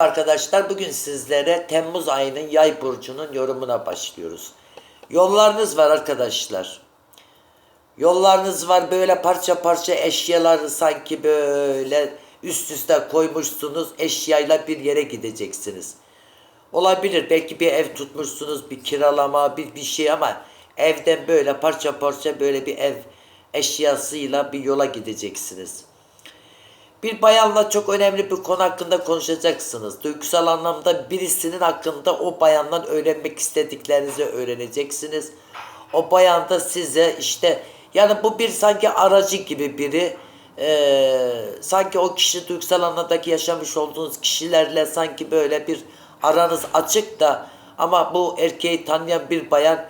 Arkadaşlar bugün sizlere Temmuz ayının yay burcunun yorumuna başlıyoruz. Yollarınız var arkadaşlar. Yollarınız var böyle parça parça eşyaları sanki böyle üst üste koymuşsunuz eşyayla bir yere gideceksiniz. Olabilir belki bir ev tutmuşsunuz bir kiralama bir, bir şey ama evden böyle parça parça böyle bir ev eşyasıyla bir yola gideceksiniz. Bir bayanla çok önemli bir konu hakkında konuşacaksınız. Duygusal anlamda birisinin hakkında o bayandan öğrenmek istediklerinizi öğreneceksiniz. O bayan da size işte yani bu bir sanki aracı gibi biri. Ee, sanki o kişi duygusal anlamdaki yaşamış olduğunuz kişilerle sanki böyle bir aranız açık da ama bu erkeği tanıyan bir bayan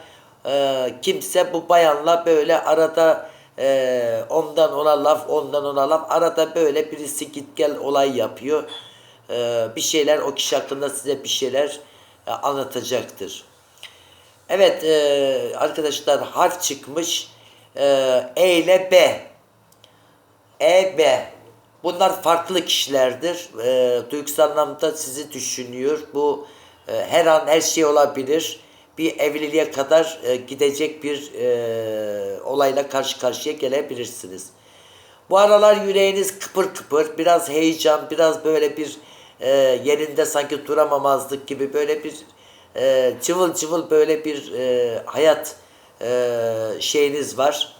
e, kimse bu bayanla böyle arada e, ondan ona laf ondan ona laf arada böyle birisi git gel olay yapıyor. E, bir şeyler o kişi hakkında size bir şeyler e, anlatacaktır. Evet e, arkadaşlar harf çıkmış. E, e ile B. E, B. Bunlar farklı kişilerdir. E, duygusal anlamda sizi düşünüyor. Bu e, her an her şey olabilir. Bir evliliğe kadar e, gidecek bir e, olayla karşı karşıya gelebilirsiniz. Bu aralar yüreğiniz kıpır kıpır, biraz heyecan, biraz böyle bir e, yerinde sanki duramamazlık gibi böyle bir e, cıvıl cıvıl böyle bir e, hayat e, şeyiniz var.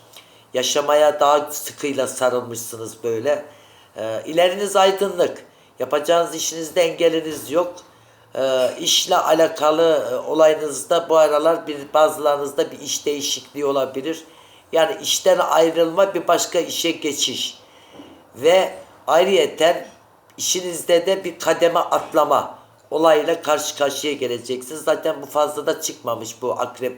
Yaşamaya daha sıkıyla sarılmışsınız böyle. E, ileriniz aydınlık. Yapacağınız işinizde engeliniz yok. E, işle alakalı e, olayınızda bu aralar bir bazılarınızda bir iş değişikliği olabilir. Yani işten ayrılma bir başka işe geçiş. Ve ayrıyeten işinizde de bir kademe atlama olayla karşı karşıya geleceksiniz. Zaten bu fazla da çıkmamış bu akrep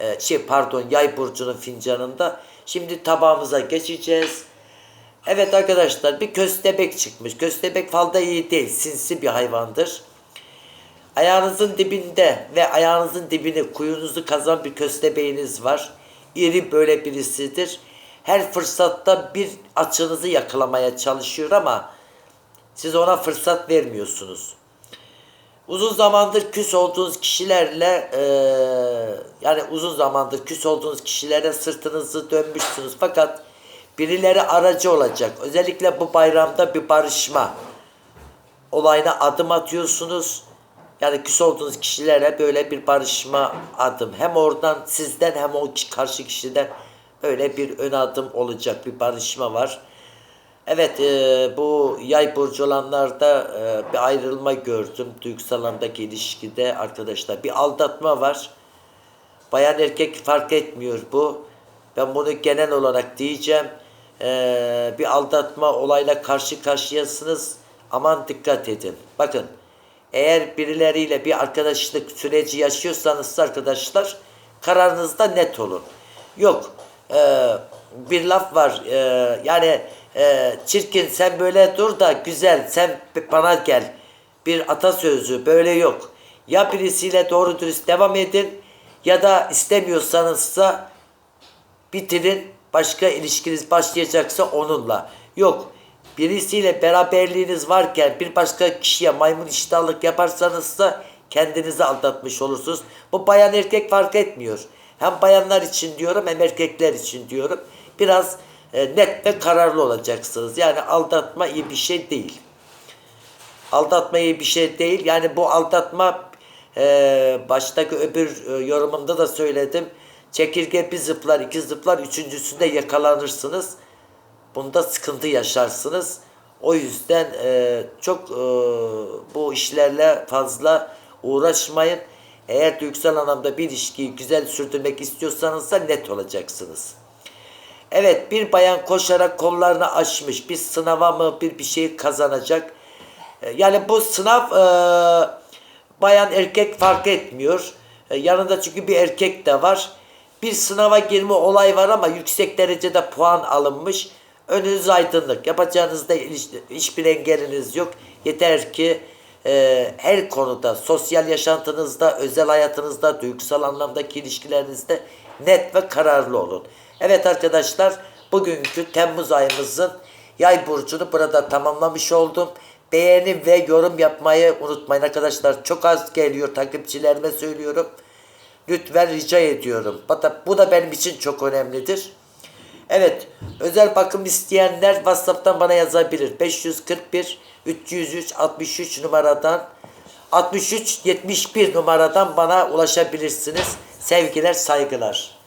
e, şey pardon yay burcunun fincanında. Şimdi tabağımıza geçeceğiz. Evet arkadaşlar bir köstebek çıkmış. Köstebek falda iyi değil. Sinsi bir hayvandır. Ayağınızın dibinde ve ayağınızın dibini kuyunuzu kazan bir köstebeğiniz var. İri böyle birisidir. Her fırsatta bir açınızı yakalamaya çalışıyor ama siz ona fırsat vermiyorsunuz. Uzun zamandır küs olduğunuz kişilerle e, yani uzun zamandır küs olduğunuz kişilere sırtınızı dönmüşsünüz fakat birileri aracı olacak. Özellikle bu bayramda bir barışma olayına adım atıyorsunuz. Yani küs olduğunuz kişilere böyle bir barışma adım. Hem oradan sizden hem o karşı kişiden böyle bir ön adım olacak bir barışma var. Evet e, bu yay burcu olanlarda e, bir ayrılma gördüm. Duygusal anlamdaki ilişkide arkadaşlar bir aldatma var. Bayan erkek fark etmiyor bu. Ben bunu genel olarak diyeceğim. Ee, bir aldatma olayla karşı karşıyasınız. Aman dikkat edin. Bakın eğer birileriyle bir arkadaşlık süreci yaşıyorsanız arkadaşlar kararınızda net olun. Yok e, bir laf var e, yani e, çirkin sen böyle dur da güzel sen bana gel. Bir atasözü böyle yok. Ya birisiyle doğru dürüst devam edin ya da istemiyorsanızsa bitirin. Başka ilişkiniz başlayacaksa onunla. Yok. Birisiyle beraberliğiniz varken bir başka kişiye maymun iştahlık yaparsanız da kendinizi aldatmış olursunuz. Bu bayan erkek fark etmiyor. Hem bayanlar için diyorum hem erkekler için diyorum. Biraz e, net ve kararlı olacaksınız. Yani aldatma iyi bir şey değil. Aldatma iyi bir şey değil. Yani bu aldatma e, baştaki öbür e, yorumumda da söyledim. Çekirge bir zıplar, iki zıplar, üçüncüsünde yakalanırsınız. Bunda sıkıntı yaşarsınız. O yüzden e, çok e, bu işlerle fazla uğraşmayın. Eğer duygusal anlamda bir ilişkiyi güzel sürdürmek istiyorsanız da net olacaksınız. Evet bir bayan koşarak kollarını açmış. Bir sınava mı bir bir şey kazanacak. E, Yani bu sınav e, bayan erkek fark etmiyor. E, yanında çünkü bir erkek de var. Bir sınava girme olay var ama yüksek derecede puan alınmış. Önünüz aydınlık. Yapacağınızda hiçbir engeliniz yok. Yeter ki e, her konuda, sosyal yaşantınızda, özel hayatınızda, duygusal anlamdaki ilişkilerinizde net ve kararlı olun. Evet arkadaşlar, bugünkü Temmuz ayımızın yay burcunu burada tamamlamış oldum. beğeni ve yorum yapmayı unutmayın arkadaşlar. Çok az geliyor takipçilerime söylüyorum. Lütfen rica ediyorum. Bu da benim için çok önemlidir. Evet, özel bakım isteyenler WhatsApp'tan bana yazabilir. 541 303 63 numaradan 63 71 numaradan bana ulaşabilirsiniz. Sevgiler, saygılar.